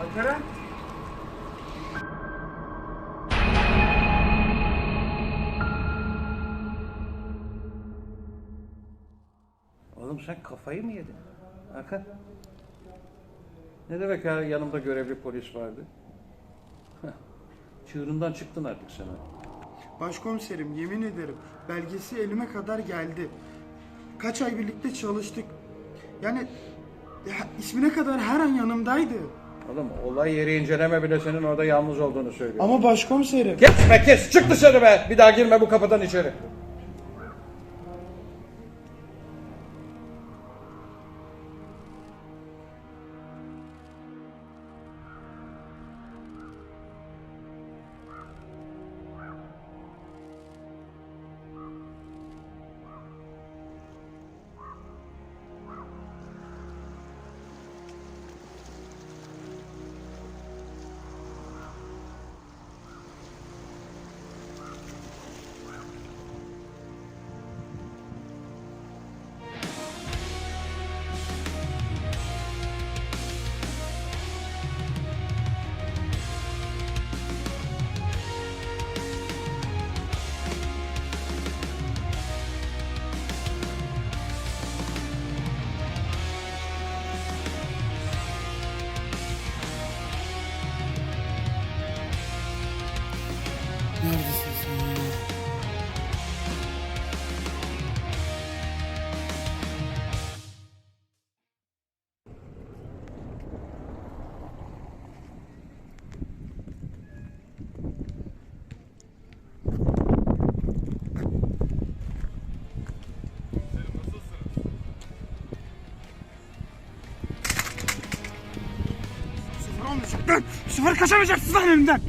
Alperen. Oğlum sen kafayı mı yedin? Hakan. Ne demek ya yanımda görevli polis vardı? Çığırından çıktın artık sen. ha. Başkomiserim yemin ederim belgesi elime kadar geldi. Kaç ay birlikte çalıştık. Yani ya, ismine kadar her an yanımdaydı. Oğlum olay yeri inceleme bile senin orada yalnız olduğunu söylüyor. Ama başkomiserim. Be kes çık dışarı be. Bir daha girme bu kapıdan içeri. Sıfır kaçamayacaksın lan elimden!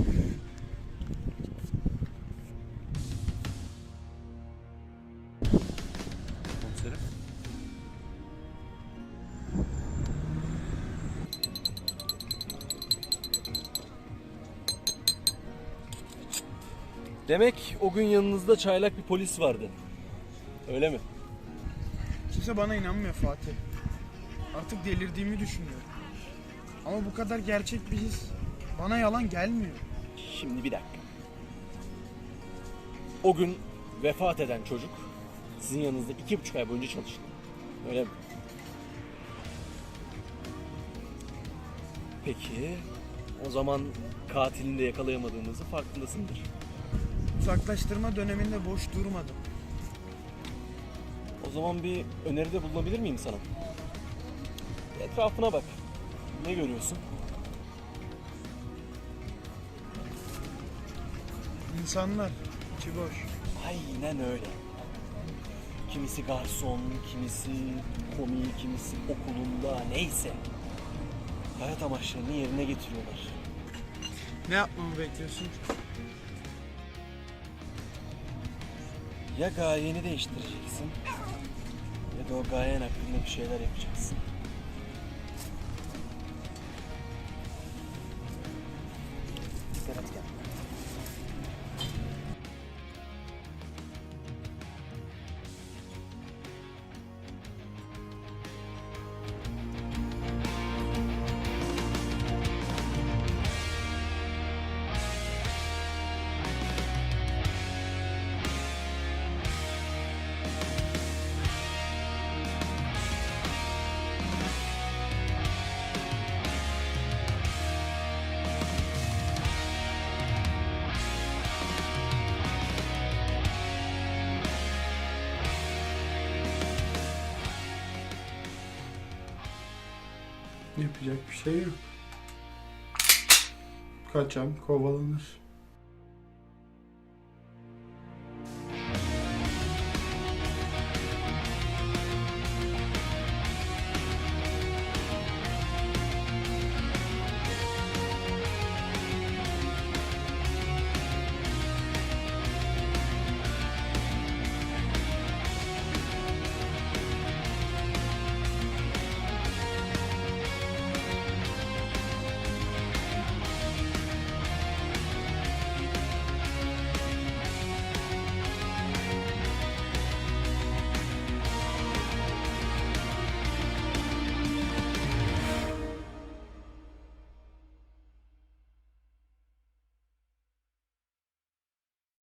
Komiserim. Demek o gün yanınızda çaylak bir polis vardı. Öyle mi? Kimse bana inanmıyor Fatih. Artık delirdiğimi düşünüyorum. Ama bu kadar gerçek bir his bana yalan gelmiyor. Şimdi bir dakika. O gün vefat eden çocuk sizin yanınızda iki buçuk ay boyunca çalıştı. Öyle mi? Peki o zaman katilini de yakalayamadığınızı farkındasındır. Uzaklaştırma döneminde boş durmadım. O zaman bir öneride bulunabilir miyim sana? Etrafına bak. Ne görüyorsun? İnsanlar içi boş. Aynen öyle. Kimisi garson, kimisi komi, kimisi okulunda neyse. Hayat amaçlarını yerine getiriyorlar. Ne yapmamı bekliyorsun? Ya gayeni değiştireceksin ya da o gayen hakkında bir şeyler yapacaksın. Yapacak bir şey yok. Kaçan kovalanır.